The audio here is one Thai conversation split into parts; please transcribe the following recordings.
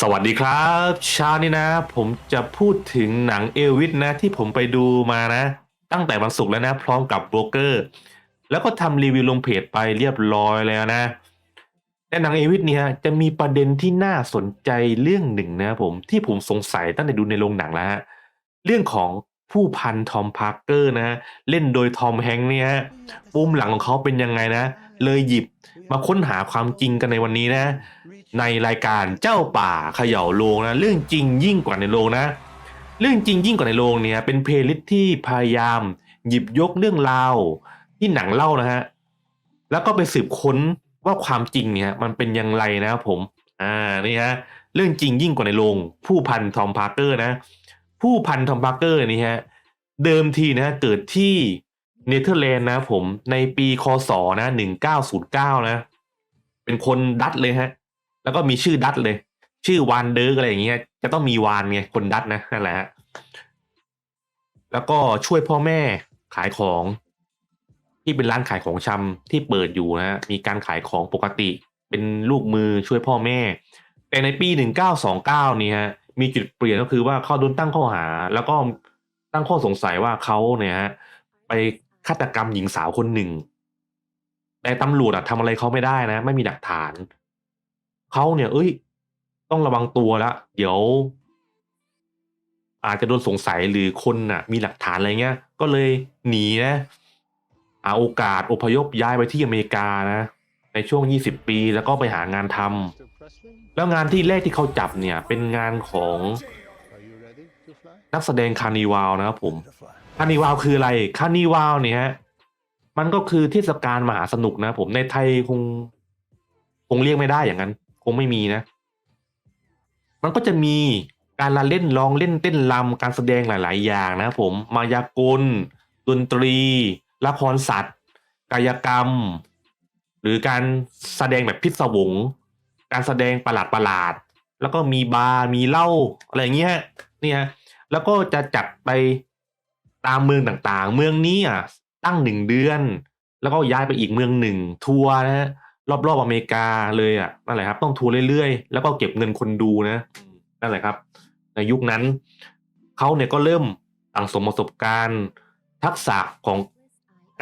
สวัสดีครับเช้านี้นะ ผมจะพูดถึงหนังเอลวิสนะ ที่ผมไปดูมานะ ตั้งแต่วันศุกร์แล้วนะ พร้อมกับโบรกเกอร์ แล้วก็ทำรีวิวลงเพจไปเรียบร้อยแล้วนะแต่หนังเอลวิสเนี่ยจะมีประเด็นที่น่าสนใจเรื่องหนึ่งนะผมที่ผมสงสัยตั้งแต่ดูในโรงหนังแล้วฮะเรื่องของผู้พันทอมพาร์เกอร์นะ เล่นโดยทอมแฮงค์เนี่ยฮะปูมหลังของเขาเป็นยังไงนะ เลยหยิบ มาค้นหาความจริงกันในวันนี้นะ ในรายการเจ้าป่าเขย่าโลงนะ เรื่องจริงยิ่งกว่าในโรงนะ เรื่องจริงยิ่งกว่าในโรงเนี่ย เป็นเพลย์ลิสต์ที่พยายาม หยิบยกเรื่องราวที่หนังเล่านะฮะแล้วก็ไปสืบค้นว่าความจริงเนี่ยมันเป็นอย่างไรนะครับผม อ่านี่ฮะเรื่องจริงยิ่งกว่าในโรงผู้พันทอมพาร์เกอร์นะ ผู้พันทอมพาร์เกอร์นี่ฮะเดิมทีนะเกิดที่ เนเธอร์แลนด์นะผมในปีคศนะหนึ่งเก้าศูนย์เก้านะ เป็นคนดัตเลยฮะ แล้วก็มีชื่อดัตเลย ชื่อวานเดอร์อะไรอย่างเงี้ยจะต้องมีวานไงคนดัตนะนั่นแหละฮะแล้วก็ช่วยพ่อแม่ขายของ ที่เป็นร้านขายของชำที่เปิดอยู่นะฮะมีการขายของปกติ เป็นลูกมือช่วยพ่อแม่ แต่ในปีหนึ่งเก้าสองเก้านี่ฮะมีจุดเปลี่ยนก็คือว่าเขาโดนตั้งข้อหา แล้วก็ตั้งข้อสงสัยว่าเขาเนี่ยฮะไป ฆาตกรรมหญิงสาวคนหนึ่ง แต่ตำรวจอะทำอะไรเขาไม่ได้นะ ไม่มีหลักฐาน เขาเนี่ย เอ้ย ต้องระวังตัวละเดี๋ยว อาจจะโดนสงสัยหรือคนน่ะ มีหลักฐานอะไรเงี้ย ก็เลยหนีนะหาโอกาสอพยพย้ายไปที่อเมริกานะ ในช่วง 20 ปีแล้วก็ไปหางานทำแล้วงานที่แรกที่เขาจับเนี่ย เป็นงานของนักแสดงคาร์นิวัลนะครับผม คานิวัลคืออะไรคานิวัลเนี่ยฮะมันก็คือเทศกาลมหาสนุกนะผมในไทยคง คงเรียกไม่ได้อย่างนั้น คงไม่มีนะ มันก็จะมีการละเล่นร้องเล่นเต้นรำการแสดงหลาย ๆ อย่างนะผมมายากลดนตรีละครสัตว์ กายกรรม หรือการแสดงแบบพิศวง การแสดงประหลาดประหลาด แล้วก็มีบาร์มีเหล้าอะไรอย่างเงี้ยเนี่ยแล้วก็จะจัดไป ตามเมืองต่างๆ เมืองนี้อะตั้งหนึ่งเดือน แล้วก็ย้ายไปอีกเมืองหนึ่งทัวร์นะฮะรอบๆอเมริกาเลยอะนั่นแหละครับ ต้องทัวร์เรื่อยๆ แล้วก็เก็บเงินคนดูนะนั่นแหละครับ ในยุคนั้นเขาเนี่ยก็เริ่มสั่งสมประสบการณ์ ทักษะของ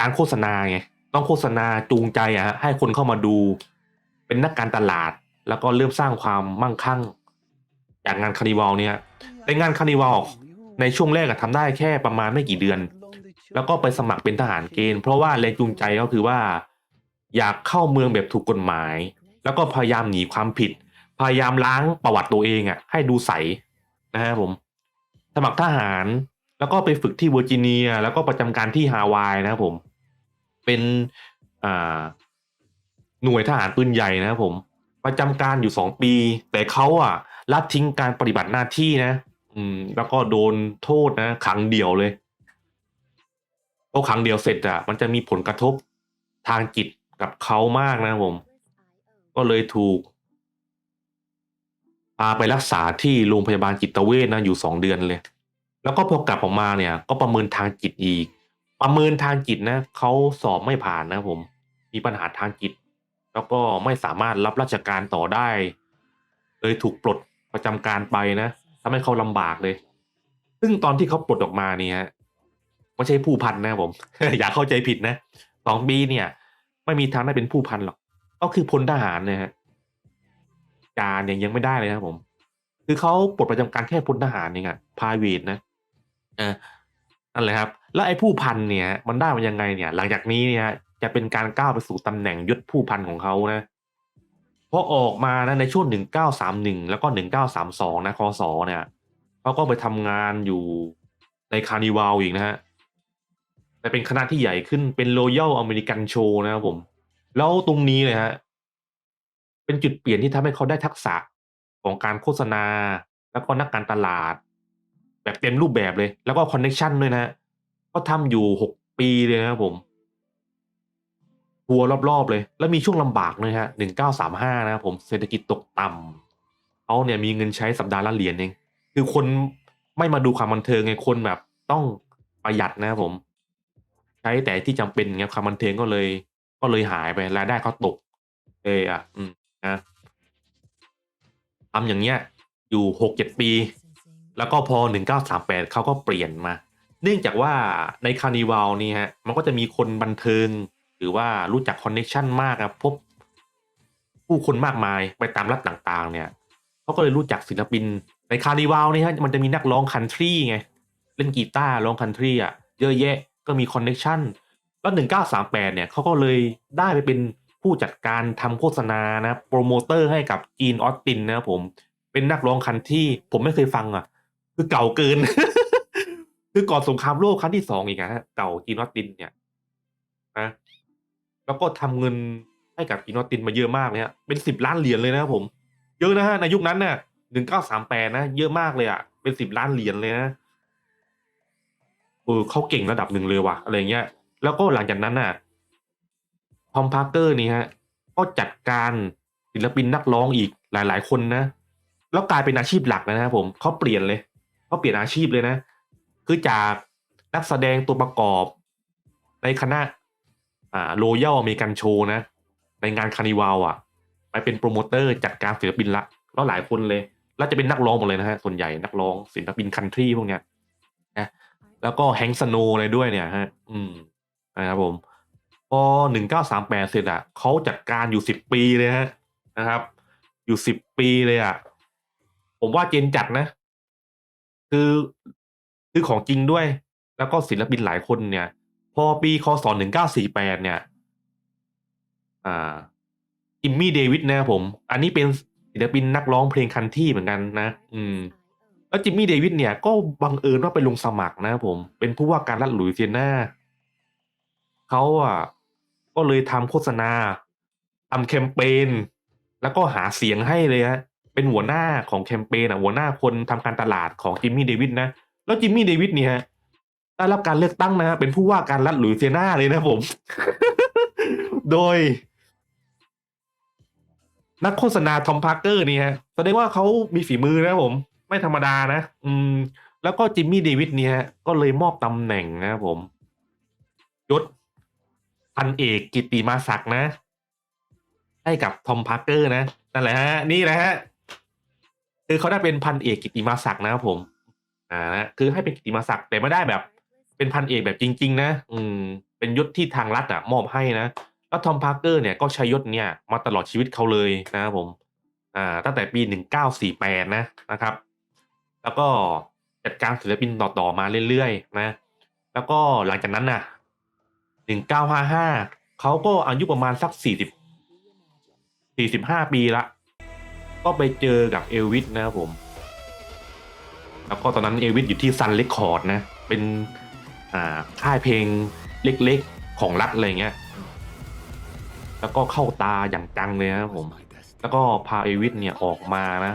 การโฆษณาไงต้องโฆษณาจูงใจอะฮะให้คนเข้ามาดู เป็นนักการตลาด แล้วก็เริ่มสร้างความมั่งคั่ง จากงานคาร์นิวัลเนี่ยแต่งานคาร์นิวัล ในช่วงแรกอะทำได้แค่ประมาณไม่กี่เดือน แล้วก็ไปสมัครเป็นทหารเกณฑ์เพราะว่าแรงจูงใจก็คือว่า อยากเข้าเมืองแบบถูกกฎหมาย แล้วก็พยายามหนีความผิด พยายามล้างประวัติตัวเองอะให้ดูใสนะฮะผม สมัครทหารแล้วก็ไปฝึกที่เวอร์จิเนีย แล้วก็ประจำการที่ฮาวายนะครับผม เป็นอ่าหน่วยทหารปืนใหญ่นะครับผม ประจำการอยู่สองปี แต่เขาอะละทิ้งการปฏิบัติหน้าที่นะ อืม แล้วก็โดนโทษนะขังเดี่ยวเลยพอขังเดี่ยวเสร็จอะมันจะมีผลกระทบทางจิตกับเขามากนะผม ก็เลยถูกพาไปรักษาที่โรงพยาบาลจิตเวชนะอยู่สองเดือนเลย แล้วก็พอกลับออกมาเนี่ย ก็ประเมินทางจิตอีก ประเมินทางจิตนะเขาสอบไม่ผ่านนะผม มีปัญหาทางจิต แล้วก็ไม่สามารถรับราชการต่อได้ เลยถูกปลดประจำการไปนะ ทำให้เขาลำบากเลย ซึ่งตอนที่เขาปลดออกมาเนี่ยไม่ใช่ผู้พันนะผม อย่าเข้าใจผิดนะสองปีเนี่ย ไม่มีทางได้เป็นผู้พันหรอก ก็คือพลทหารเนี่ยฮะการเนี่ยยังไม่ได้เลยนะครับผม คือเขาปลดประจำการแค่พลทหารเองอะพาเวทนะเออนั่นแหละครับ แล้วไอ้ผู้พันเนี่ย มันได้มายังไงเนี่ย หลังจากนี้เนี่ยจะเป็นการก้าวไปสู่ตำแหน่งยศผู้พันของเขานะ พอออกมานะในช่วงหนึ่งเก้าสามหนึ่งแล้วก็หนึ่งเก้าสามสองนะคอสอเนี่ยเขาก็ไปทำงานอยู่ในคาร์นิวัลอีกนะฮะแต่เป็นคณะที่ใหญ่ขึ้นเป็น Royal American Show นะครับผม แล้วตรงนี้เลยฮะ เป็นจุดเปลี่ยนที่ทำให้เขาได้ทักษะของการโฆษณา แล้วก็นักการตลาด แบบเต็มรูปแบบเลย แล้วก็คอนเน็ชันด้วยนะฮะก็ทำอยู่หกปีเลยนะครับผม ทัวร์รอบๆเลย แล้วมีช่วงลำบากเลยฮะหนึ่งเก้าสามห้านะครับผมเศรษฐกิจตกต่ำเขาเนี่ยมีเงินใช้สัปดาห์ละเหรียญเอง คือคนไม่มาดูความบันเทิงไงคนแบบต้องประหยัดนะครับผม ใช้แต่ที่จำเป็นเงี้ยความบันเทิงก็เลย ก็เลยหายไปรายได้เขาตกเลยอะ อืมนะทำอย่างเงี้ย อยู่หกเจ็ดปี แล้วก็พอหนึ่งเก้าสามแปดเขาก็เปลี่ยนมา เนื่องจากว่าในคาร์นิวัลนี่ฮะ มันก็จะมีคนบันเทิง รือว่ารู้จักคอนเน็ชันมากครับพบผู้คนมากมายไปตามรัฐต่างๆ เนี่ยเขาก็เลยรู้จักศิลปินในคาร์นิวัลนี่ฮะมันจะมีนักร้องคันทรีไง เล่นกีตาร์ร้องคันทรีอะเยอะแยะก็มีคอนเน็ชันแล้วหนึ่งเก้าสามแปดเนี่ยเขาก็เลยได้ไปเป็นผู้จัดการทำโฆษณานะโปรโมเตอร์ให้กับจีนออสตินนะครับผมเป็นนักร้องคันที่ผมไม่เคยฟังอะ คือเก่าเกิน คือก่อนสงครามโลกครั้งที่สองอีกนะฮะเก่าจีนออสตินเนี่ยนะ แล้วก็ทำเงินให้กับจีนอตินมาเยอะมากเลยฮะเป็นสิบล้านเหรียญเลยนะครับผม เยอะนะฮะในยุคนั้นเนี่ยหนึ่งเก้าสามแปดนะเยอะมากเลยอะเป็นสิบล้านเหรียญเลยนะเออเขาเก่งระดับหนึ่งเลยว่ะอะไรเงี้ย แล้วก็หลังจากนั้นน่ะทอมพาร์เกอร์นี่ฮะ ก็จัดการศิลปินนักร้องอีกหลาย ๆ คนนะแล้วกลายเป็นอาชีพหลักนะครับผมเขาเปลี่ยนเลยเขาเปลี่ยนอาชีพเลยนะ คือจากนักแสดงตัวประกอบ ในคณะ อ่าโรยัลอเมริกันโชว์นะ ในงานคาร์นิวัลอะ ไปเป็นโปรโมเตอร์จัดการศิลปินละแล้วหลายคนเลย แล้วจะเป็นนักร้องหมดเลยนะฮะ ส่วนใหญ่นักร้องศิลปินคันทรีพวกเนี้ยนะแล้วก็แฮงสโนเลยด้วยเนี่ยฮะ อืมนะครับผม พอหนึ่งเก้าสามแปดเสร็จอะเขาจัดการอยู่สิบปีเลยฮะนะครับ อยู่สิบปีเลยอะ ผมว่าเจนจัดนะ คือคือของจริงด้วย แล้วก็ศิลปินหลายคนเนี่ย พอปีคศหนึ่งเก้าสี่แปดเนี่ย อ่าอิมมี่เดวิดนะครับผม อันนี้เป็นศิลปินนักร้องเพลงคันที่เหมือนกันนะ อืม แล้วจิมมี่เดวิดเนี่ยก็บังเอิญว่าไปลงสมัครนะครับผม เป็นผู้ว่าการรัฐหลุยเซียนาเขาอะ ก็เลยทำโฆษณาทำแคมเปญ แล้วก็หาเสียงให้เลยฮะ เป็นหัวหน้าของแคมเปญอะ หัวหน้าคนทำการตลาดของจิมมี่เดวิดนะ แล้วจิมมี่เดวิดเนี่ยฮะ ได้รับการเลือกตั้งนะ เป็นผู้ว่าการรัฐหลุยเซียนาเลยนะผม โดย นักโฆษณาทอมพาร์เกอร์นี่ฮะแสดงว่าเขามีฝีมือนะผม ไม่ธรรมดานะ อืม แล้วก็จิมมี่เดวิดเนี่ยฮะก็เลยมอบตำแหน่งนะผมยศพันเอกกิติมาศักนะ ให้กับทอมพาร์เกอร์นะนั่นแหละฮะ นี่แหละฮะคือเขาได้เป็นพันเอกกิติมาศักดิ์นะครับผม อ่านะคือให้เป็นกิตติมาศักดิ์แต่ไม่ได้แบบ เป็นพันเอกแบบจริง ๆ นะ อืม เป็นยศที่ทางรัฐอะมอบให้นะ แล้วทอมพาร์เกอร์เนี่ยก็ใช้ยศเนี่ยมาตลอดชีวิตเขาเลยนะครับผม อ่า ตั้งแต่ปีหนึ่งเก้าสี่แปดนะนะครับ แล้วก็จัดการศิลปินต่อๆมาเรื่อยๆ นะ แล้วก็หลังจากนั้นน่ะหนึ่งเก้าห้าห้าเขาก็อายุประมาณสักสี่สิบสี่สิบห้าปีละ ก็ไปเจอกับเอลวิสนะครับผม แล้วก็ตอนนั้นเอลวิสอยู่ที่ซันเ e คคอร์ดนะ เป็น ค่ายเพลงเล็กๆของรัฐอะไรเงี้ย แล้วก็เข้าตาอย่างจังเลยนะผม แล้วก็พาเอวิสเนี่ยออกมานะ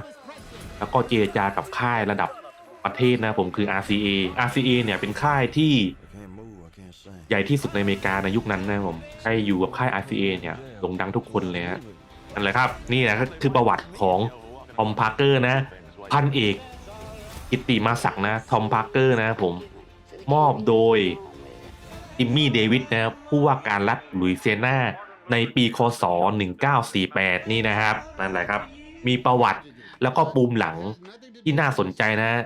แล้วก็เจรจากับค่ายระดับประเทศนะผมคือ RCA RCA เนี่ยเป็นค่ายที่ใหญ่ที่สุดในอเมริกาในยุคนั้นนะผมใครอยู่กับค่าย RCA เนี่ยโด่งดังทุกคนเลยฮะนั่นแหละครับ นี่นะคือประวัติของทอมพาร์เกอร์นะ พันเอกกิตติมาศักนะ ทอมพาร์เกอร์นะผม มอบโดยจิมมี่เดวิดนะครับผู้ว่าการรัฐลุยเซียนาในปีคศ 1948 นี่นะครับนั่นแหละครับ มีประวัติแล้วก็ปูมหลังที่น่าสนใจนะ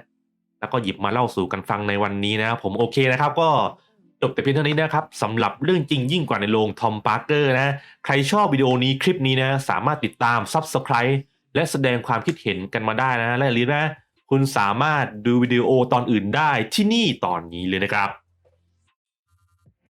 แล้วก็หยิบมาเล่าสู่กันฟังในวันนี้นะ ผมโอเคนะครับ ก็จบแต่เพียงเท่านี้นะครับสำหรับเรื่องจริงยิ่งกว่าในโรงทอมปาร์เกอร์นะ ใครชอบวิดีโอนี้คลิปนี้นะ สามารถติดตาม Subscribe และแสดงความคิดเห็นกันมาได้นะ และอย่าลืมนะ คุณสามารถดูวิดีโอตอนอื่นได้ที่นี่ตอนนี้เลยนะครับ